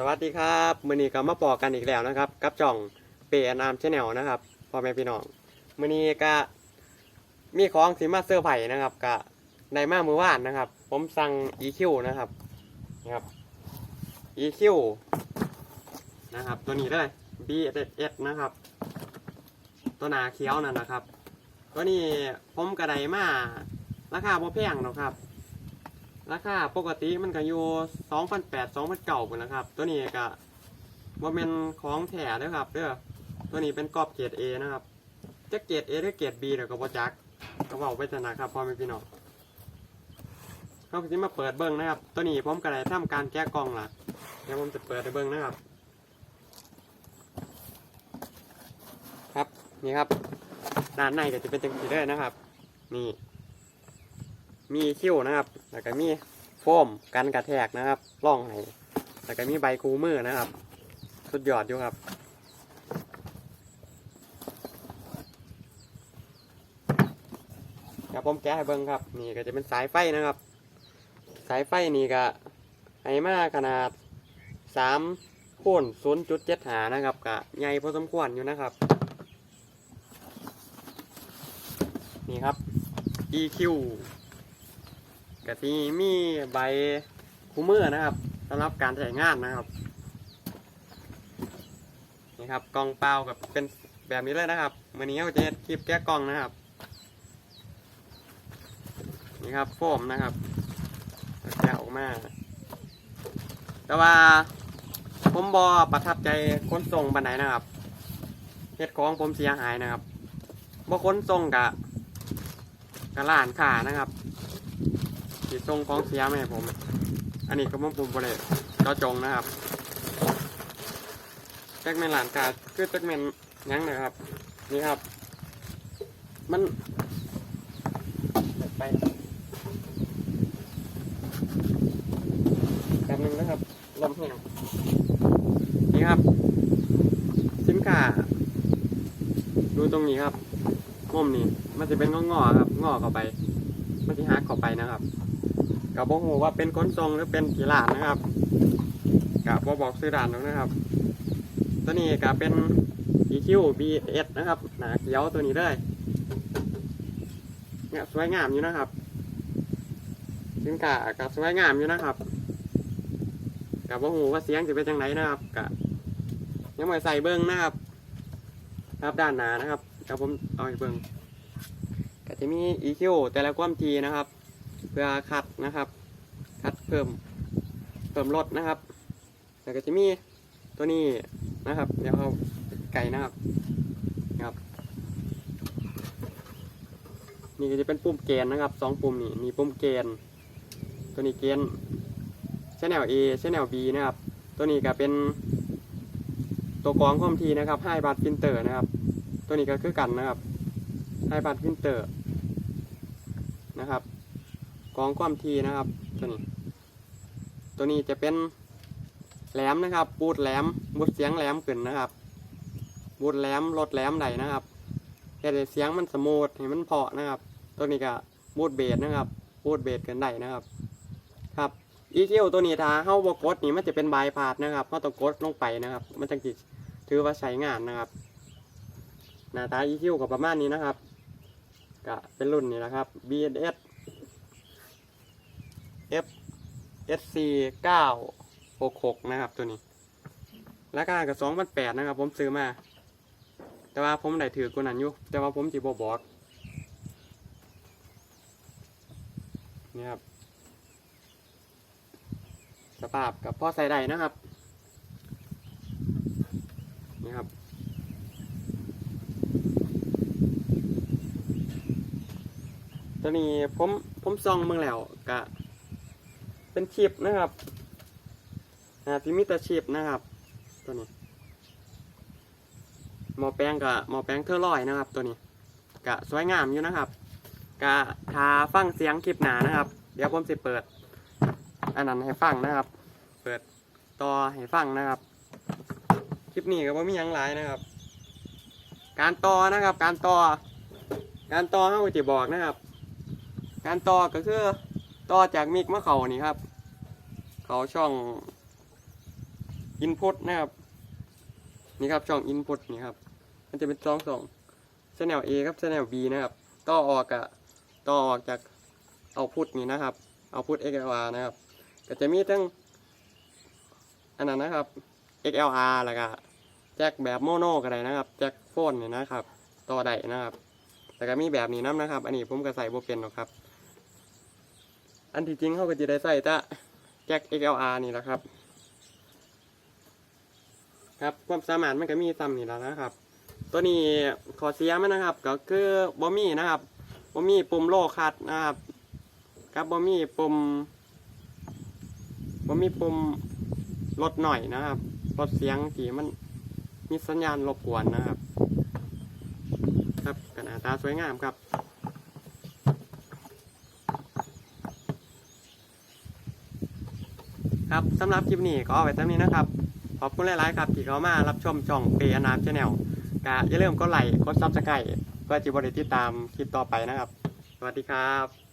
สวัสดีครับมือนี้ก็มาปอกันอีกแล้วนะครับ กับจ่องเปย์นามชแนลนะครับพ่อแม่พี่น้องมือนี้ก็มีของสีมาเซอร์ไผ่นะครับก็ในมามือว่านนะครับ ผมสั่ง EQ นะครับนะครับ EQ นะครับ ตัวนี้เลย BSS นะครับ ตัวหนาเขียวนั่นนะครับ ตัวนี้ผมกระไดมาราคาบ่แพงหรอกครับ ราคาปกติมันก็อยู่สองพันแปดสองพันเก่าพุ่นนะครับ ตัวนี้ก็ว่าเป็นของแถเด้อครับเด้อตัวนี้เป็นกรอบเกรด A นะครับจะเกรด A หรือเกรด B เดี๋ยวก็บ่จักก็บอกไว้จะนะครับพ่อแม่พี่น้องเขาจะมาเปิดเบิ้งนะครับ ตัวนี้ผมก็ได้ทำการแก้กล่องละเดี๋ยวผมจะเปิดให้เบิ้งนะครับ ครับนี่ครับด้านในก็จะเป็นจังสีเด้นะครับ นี่ มีคิ้วนะครับ แล้วก็มีโฟมกันกระแทกนะครับร่องให้แล้วก็มีใบคูมือนะครับ สุดยอดอยู่ครับเดี๋ยวผมแกะให้เบิ้งครับ นี่ก็จะเป็นสายไฟนะครับ สายไฟนี่ก็ให้มาขนาดสามคูณศูนย์จุดเจ็ดหานะครับก็ใหญ่พอสมควรอยู่นะครับ นี่ครับ EQ กะทีมีใบคูเมอร์นะครับสำหรับการใช้งานนะครับนี่ครับกล่องเปล่ากับเป็นแบบนี้เลยนะครับวันนี้เราจะคลิปแก้กล่องนะครับนี่ครับโฟมนะครับแกะออกมาแต่ว่าผมบอประทับใจขนส่งบันไดนะครับเฮ็ดของผมเสียหายนะครับบ่ขนส่งกะกะล้านขานะครับ สีทรงของเสียไหมาให้ผม อันนี้ก็มุ่งปุ่มบริเจาจงนะครับแจ็คแมนหลานกาคือแจ็คแมนยั้งนะครับ นี่ครับ มันไปแป๊บนึงนะครับลมแห้งนี่ครับ สินค้าดูตรงนี้ครับมุมนี้ มันจะเป็นงอๆครับ งอเข้าไป มันจะหักเข้าไปนะครับ กับบอกหูว่าเป็นก้นทรงหรือเป็นกี่านนะครับกับบบอกซื้อด่านหรอกนะครับ ตัวนี้กับเป็น EQ BS นะครับหนาเขียวตัวนี้เลยเนี่ยสวยงามอยู่นะครับสินค้ากับสวยงามอยู่นะครับกับบอหูว่าเสียงจะเป็นจังไรนะครับกับยังไม่ใส่เบิ้งนะครับ ครับด้านหนานะครับกับผมเอาไปเบิ้งก็จะมี EQ แต่ละความทีนะครับ เพื่อคัดนะครับ คัดเพิ่มเพิ่มลดนะครับแล้วก็จะมีตัวนี้นะครับ เดี๋ยวเอาไก่นะครับนะครับ นี่ก็จะเป็นปุ่มเกณฑ์นะครับสองปุ่มนี่มีปุ่มเกณฑ์ตัวนี้เกณฑ์ชแนล A ชแนล B นะครับ ตัวนี้ก็เป็นตัวกรองความทีนะครับให้บัตฟินเตอร์นะครับ ตัวนี้ก็คือกันนะครับให้บัตฟินเตอร์นะครับ กองความทีนะครับ ตัวนี้ ตัวนี้จะเป็นแหลมนะครับบูดแหลมบูดเสียงแหลมขึ้นนะครับบูดแหลมลดแหลมใดนะครับแค่เสียงมันสมูทให้มันเพาะนะครับ ตัวนี้ก็บูดเบสนะครับบูดเบสกันได้นะครับ ครับ EQ ตัวนี้ถ้าเข้าบกดนี่มันจะเป็นบายพาดนะครับเข้าต้องกดลงไปนะครับ มันจะกิถือว่าใช้งานนะครับ หน้าตา EQ กับประมาณนี้นะครับก็เป็นรุ่นนี้นะครับ BNS F SC 966 นะครับตัวนี้ราคากับ2,800นะครับ ผมซื้อมา แต่ว่าผมได้ถือกว่านั้นอยู่แต่ว่าผมจีบบอกนี่ครับสภาพกับพ่อใส่ได้นะครับ นี่ครับตัวนี้ผมผมซองเมืองแล้วกะ เป็นชิปนะครับอ่าที่มีแต่ชิปนะครับ ตัวนี้หมอแปลงกับหมอแปลงเทอร์ลอยนะครับ ตัวนี้กะสวยงามอยู่นะครับกะทาฟังเสียงคลิปหนานะครับ เดี๋ยวผมจะเปิด อันนั้นให้ฟังนะครับ เปิดต่อให้ฟังนะครับ คลิปนี้ก็บ่มียังหลายนะครับ การต่อนะครับ การต่อ การต่อเข้าไปจะบอกนะครับ การต่อก็คือ ต่อจากมิกมะเขานี่ครับ เขาช่อง input นะครับ นี่ครับช่อง input นี่ครับ มันจะเป็นช่องสอง channel A ครับ channel B นะครับ ต่อออกอะต่อออกจากเอาพุทนี่นะครับ เอาพุท XLR นะครับ ก็จะมีทั้งอันนั้นนะครับ XLR แล้วก็แจ็คแบบโมโนก็ได้นะครับ แจ็คโฟนนี่นะครับ ต่อได้นะครับ แล้วก็มีแบบนี้น้ำนะครับ อันนี้ผมก็ใส่โบเป็นหรอกครับ อันที่จริงเขาก็จะได้ใส่แต่แจ็ค XLR นี่แหละครับ ครับความสามารถมันก็มีซ้ำนี่แล้วนะครับ ตัวนี้ขอเสียมันนะครับ ก็คือบ่มีนะครับบ่มีปุ่มโลคัดนะครับ ครับบ่มีปุ่มบ่มีปุ่มลดหน่อยนะครับลดเสียงที่มันมีสัญญาณรบกวนนะครับ ครับกหนาตาสวยงามครับ ครับสำหรับคลิปนี้ก็เอาไว้เท่านี้นะครับ ขอบคุณหลาย ๆ ครับที่เข้ามารับชมช่องเปย์อนามชาแนลก็อย่าลืมกดไลค์กดซับสไครต์เพื่อจะบริติดตามคลิปต่อไปนะครับ สวัสดีครับ